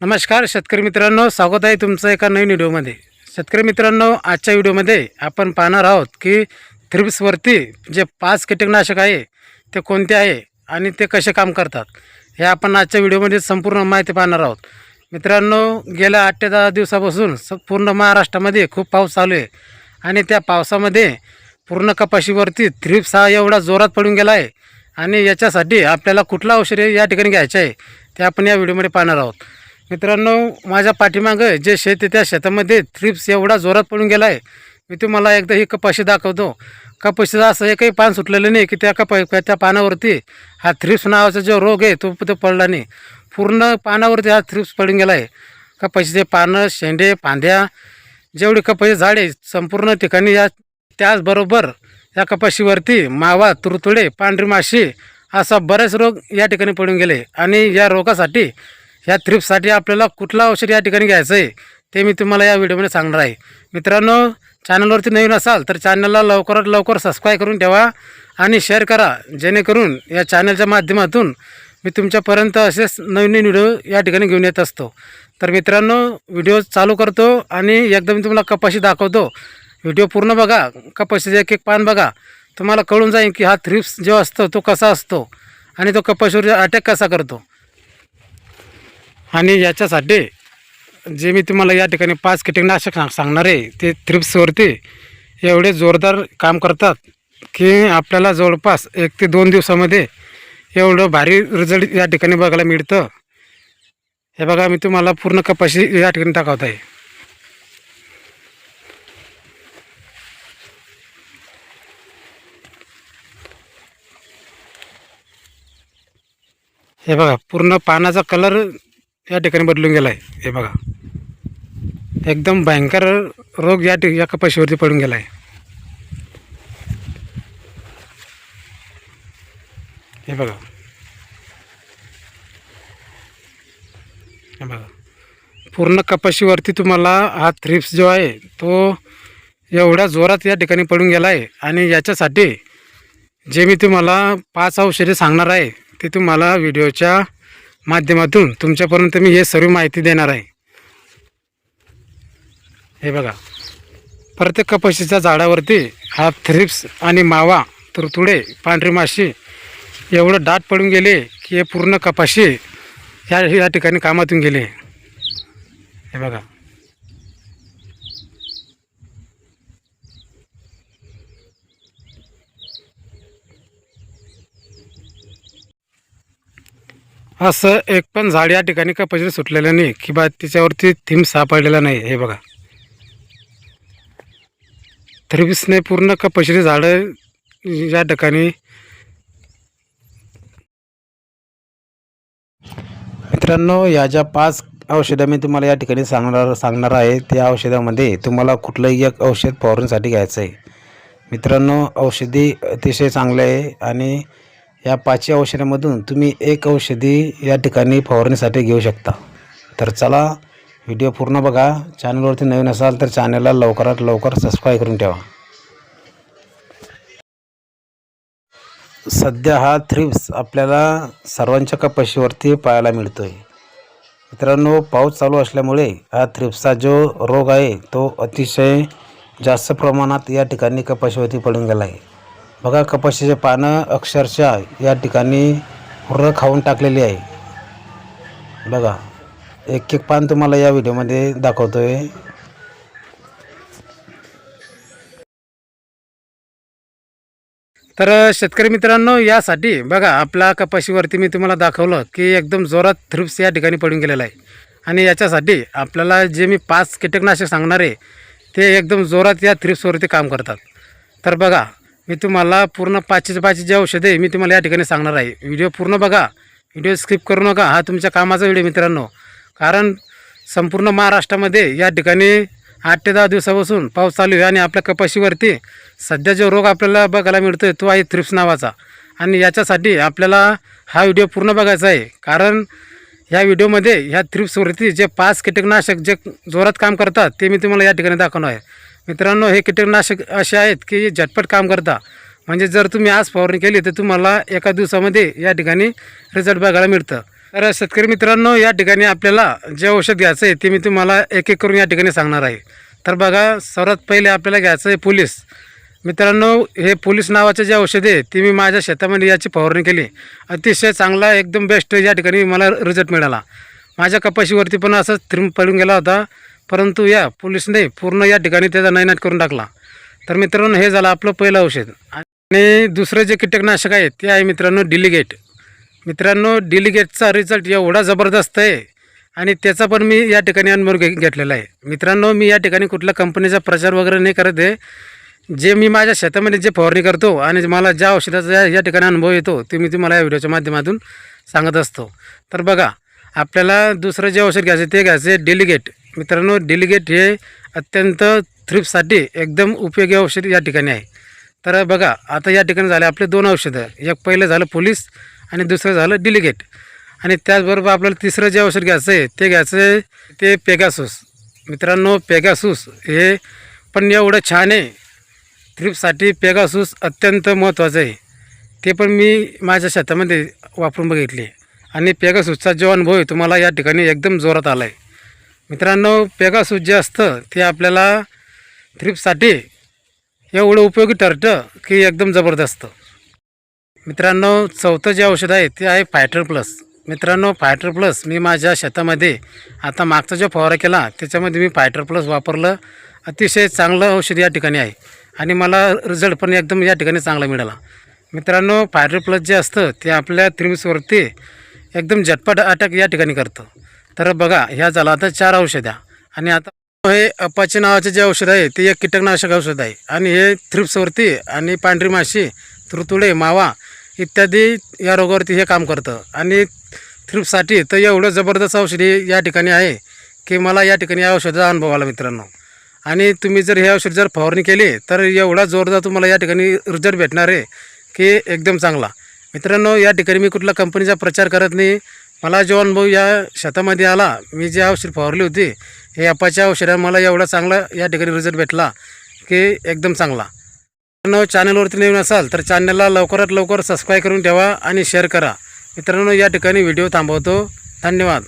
नमस्कार शेतकरी मित्रांनो. स्वागत आहे तुमचं एका नवीन व्हिडिओमध्ये. शेतकरी मित्रांनो आजच्या व्हिडिओमध्ये आपण पाहणार आहोत की थ्रिप्सवरती जे पाच कीटकनाशक आहे ते कोणते आहे आणि ते कसे काम करतात हे आपण आजच्या व्हिडिओमध्ये संपूर्ण माहिती पाहणार आहोत. मित्रांनो गेल्या आठ ते दहा दिवसापासून स पूर्ण महाराष्ट्रामध्ये खूप पाऊस चालू आहे आणि त्या पावसामध्ये पूर्ण कपाशीवरती थ्रिप्स हा एवढा जोरात पडून गेला आहे आणि याच्यासाठी आपल्याला कुठलं औषध या ठिकाणी घ्यायचं आहे ते आपण या व्हिडिओमध्ये पाहणार आहोत. मित्रांनो माझ्या पाठीमागं जे शेत आहे त्या शेतामध्ये थ्रिप्स एवढा जोरात पडून गेला आहे मी तुम्हाला एकदा ही कपाशी दाखवतो. कपाशीचं असं एकही पान सुटलेलं नाही की त्या कपा त्या पानावरती हा थ्रिप्स नावाचा जो रोग आहे तो तो पडला नाही. पूर्ण पानावरती हा थ्रिप्स पडून गेला आहे कपाशीचे पानं शेंडे फांद्या जेवढी कपाशी झाडे संपूर्ण ठिकाणी या त्याचबरोबर या कपाशीवरती मावा तुरतुडे पांढरी माशी असा बरेच रोग या ठिकाणी पडून गेले. आणि या रोगासाठी ह्या थ्रिप्ससाठी आपल्याला कुठलं औषध या ठिकाणी घ्यायचं आहे ते मी तुम्हाला या व्हिडिओमध्ये सांगणार आहे. मित्रांनो चॅनलवरती नवीन असाल तर चॅनलला लवकरात लवकर सबस्क्राईब करून ठेवा आणि शेअर करा जेणेकरून या चॅनलच्या माध्यमातून मी तुमच्यापर्यंत असेच नवीन नवीन व्हिडिओ या ठिकाणी घेऊन येत असतो. तर मित्रांनो व्हिडिओ चालू करतो आणि एकदम मी तुम्हाला कपाशी दाखवतो. व्हिडिओ पूर्ण बघा कपाशीचं एक एक पान बघा. तुम्हाला कळून जाईल की हा थ्रिप्स जो असतो तो कसा असतो आणि तो कपाशीवर अटॅक कसा करतो. आणि याच्यासाठी जे मी तुम्हाला या ठिकाणी पाच कीटकनाशक सांगणार आहे ते थ्रिप्सवरती एवढे जोरदार काम करतात की आपल्याला जवळपास एक ते दोन दिवसामध्ये एवढं भारी रिझल्ट या ठिकाणी बघायला मिळतं. हे बघा मी तुम्हाला पूर्ण कपाशी या ठिकाणी दाखवत आहे हे बघा पूर्ण पानाचा कलर या ठिकाणी बदलून गेला आहे हे बघा. एकदम भयंकर रोग या ठिक या कपाशीवरती पडून गेला आहे हे बघा. हे बघा. पूर्ण कपाशीवरती तुम्हाला हा थ्रिप्स जो आहे तो एवढ्या जोरात या ठिकाणी पडून गेला आहे आणि याच्यासाठी जे मी तुम्हाला पाच औषधे सांगणार आहे ते तुम्हाला व्हिडिओच्या माध्यमातून तुमच्यापर्यंत मी हे सर्व माहिती देणार आहे. हे बघा. प्रत्येक कपाशीच्या झाडावरती हा थ्रिप्स आणि मावा तुरतुडे पांढरी माशी एवढं दाट पडून गेले की हे पूर्ण कपाशी ह्या या ठिकाणी कामातून गेले. हे बघा. असं एक पण झाड या ठिकाणी कपाशी सुटलेलं नाही किंवा तिच्यावरती थीम सापडलेला नाही हे बघा. थ्रिप्सने पूर्ण कपाशी झाडं या ठिकाणी मित्रांनो या ज्या पाच औषधं मी तुम्हाला या ठिकाणी सांगणार सांगणार आहे त्या औषधामध्ये तुम्हाला कुठलंही एक औषध फवारणीसाठी घ्यायचं आहे. मित्रांनो औषधी अतिशय चांगलं आहे आणि या पाचही औषधामधून तुम्ही एक औषधी या ठिकाणी फवारणीसाठी घेऊ शकता. तर चला व्हिडिओ पूर्ण बघा. चॅनलवरती नवीन असाल तर चॅनलला लवकरात लवकर सबस्क्राईब करून ठेवा. सध्या हा थ्रिप्स आपल्याला सर्वांच्या कपाशीवरती पाहायला मिळतो आहे मित्रांनो पाऊस चालू असल्यामुळे हा थ्रिप्सचा जो रोग आहे तो अतिशय जास्त प्रमाणात या ठिकाणी कपाशीवरती पडून गेला आहे बघा कपाशीचे पानं अक्षरशः या ठिकाणी पूर्ण खाऊन टाकलेली आहे. बघा एक एक पान तुम्हाला या व्हिडिओमध्ये दाखवतो आहे तर शेतकरी मित्रांनो यासाठी बघा आपल्या कपाशीवरती मी तुम्हाला दाखवलं की एकदम जोरात थ्रिप्स या ठिकाणी पडून गेलेला आहे. आणि याच्यासाठी आपल्याला जे मी पाच कीटकनाशक सांगणार आहे ते एकदम जोरात या थ्रिप्सवरती काम करतात. तर बघा मी तुम्हाला पूर्ण पाचशे पाचशे जे आहे मी तुम्हाला या ठिकाणी सांगणार आहे. व्हिडिओ पूर्ण बघा. व्हिडिओ स्किप करू नका. हा तुमच्या कामाचा व्हिडिओ मित्रांनो. कारण संपूर्ण महाराष्ट्रामध्ये या ठिकाणी आठ ते दहा दिवसापासून पाऊस चालू आहे आणि आपल्या कपाशीवरती सध्या जो रोग आपल्याला बघायला मिळतो आहे तो आहे थ्रिप्स नावाचा. आणि याच्यासाठी आपल्याला हा व्हिडिओ पूर्ण बघायचा आहे. कारण ह्या व्हिडिओमध्ये ह्या थ्रिप्सवरती जे पाच कीटकनाशक जे जोरात काम करतात ते मी तुम्हाला या ठिकाणी दाखवणार आहे. मित्रांनो हे कीटकनाशक असे आहेत की झटपट काम करता. म्हणजे जर तुम्ही आज फवारणी केली तर तुम्हाला एका दिवसामध्ये या ठिकाणी रिझल्ट बघायला मिळतं. तर शेतकरी मित्रांनो या ठिकाणी आपल्याला जे औषध घ्यायचं आहे ते मी तुम्हाला एक एक करून या ठिकाणी सांगणार आहे. तर बघा सर्वात पहिले आपल्याला घ्यायचं आहे पोलीस. मित्रांनो हे पोलीस नावाचे जे औषध आहे ते मी माझ्या शेतामध्ये याची फवारणी केली. अतिशय चांगला एकदम बेस्ट या ठिकाणी मला रिझल्ट मिळाला. माझ्या कपाशीवरती पण असंच थ्रिम पडून गेला होता. परंतु या पोलिसने पूर्ण या ठिकाणी त्याचा नायनाट करून टाकला. तर मित्रांनो हे झालं आपलं पहिलं औषध. आणि दुसरं जे कीटकनाशक आहे ते आहे मित्रांनो डिलिगेट. मित्रांनो डिलिगेटचा रिझल्ट एवढा जबरदस्त आहे आणि त्याचा पण मी या ठिकाणी अनुभव घे घेतलेला आहे. मित्रांनो मी या ठिकाणी कुठल्या कंपनीचा प्रचार वगैरे नाही करत आहे. जे मी माझ्या शेतामध्ये जे फवारणी करतो आणि मला ज्या औषधाचा या- या ठिकाणी अनुभव येतो ते मी तुम्हाला या व्हिडिओच्या माध्यमातून सांगत असतो. तर बघा आपल्याला दुसरं जे औषध घ्यायचं ते घ्यायचं आहे डेलिगेट. मित्रांनो डेलिगेट हे अत्यंत थ्रिपसाठी एकदम उपयोगी औषध या ठिकाणी आहे. तर बघा आता या ठिकाणी झाले आपले दोन औषधं. एक पहिलं झालं पोलीस आणि दुसरं झालं डिलिगेट आणि त्याचबरोबर आपल्याला तिसरं जे औषध घ्यायचं आहे ते घ्यायचं आहे ते पेगासूस मित्रांनो पेगासूस हे पण एवढं छान आहे. थ्रिपसाठी पेगासूस अत्यंत महत्त्वाचं आहे. ते पण मी माझ्या शेतामध्ये वापरून बघितले. आणि पेगासूसचा जो अनुभव आहे तुम्हाला या ठिकाणी एकदम जोरात आला आहे मित्रांनो पेगासूस जे असतं ते आपल्याला थ्रिपसाठी एवढं उपयोगी ठरतं की एकदम जबरदस्त. मित्रांनो चौथं जे औषध आहे ते आहे फायटर प्लस मित्रांनो फायटर प्लस मी माझ्या शेतामध्ये आता मागचा जो फवारा केला त्याच्यामध्ये मी फायटर प्लस वापरलं. अतिशय चांगलं औषध या ठिकाणी आहे आणि मला रिझल्ट पण एकदम या ठिकाणी चांगला मिळाला. मित्रांनो फायटर प्लस जे असतं ते आपल्या त्रिम्सवरती एकदम झटपट अटॅक या ठिकाणी करतं. तर बघा ह्या झाला आता चार औषध्या. आणि आता हे अपाचे नावाचे जे औषध आहे ते एक कीटकनाशक औषध आहे. आणि हे थ्रिप्सवरती आणि पांढरी माशी तुरतुडे मावा इत्यादी या रोगावरती हे काम करतं. आणि थ्रिप्ससाठी तर एवढं जबरदस्त औषध हे या ठिकाणी आहे की मला या ठिकाणी या औषधाचा अनुभव आला मित्रांनो. आणि तुम्ही जर हे औषध जर फवारणी केली तर एवढा जोरदार तुम्हाला या ठिकाणी रिझल्ट भेटणार आहे की एकदम चांगला. मित्रांनो या ठिकाणी मी कुठल्या कंपनीचा प्रचार करत नाही. मला जो अनुभव या शेतामध्ये आला मी जे औषध फवारली होती हे अपाच्या औषधाने मला एवढा चांगला या ठिकाणी रिझल्ट भेटला की एकदम चांगला. मित्रांनो चॅनलवरती नवीन असाल तर चॅनलला लवकरात लवकर सबस्क्राईब करून ठेवा आणि शेअर करा. मित्रांनो या ठिकाणी व्हिडिओ थांबवतो. धन्यवाद.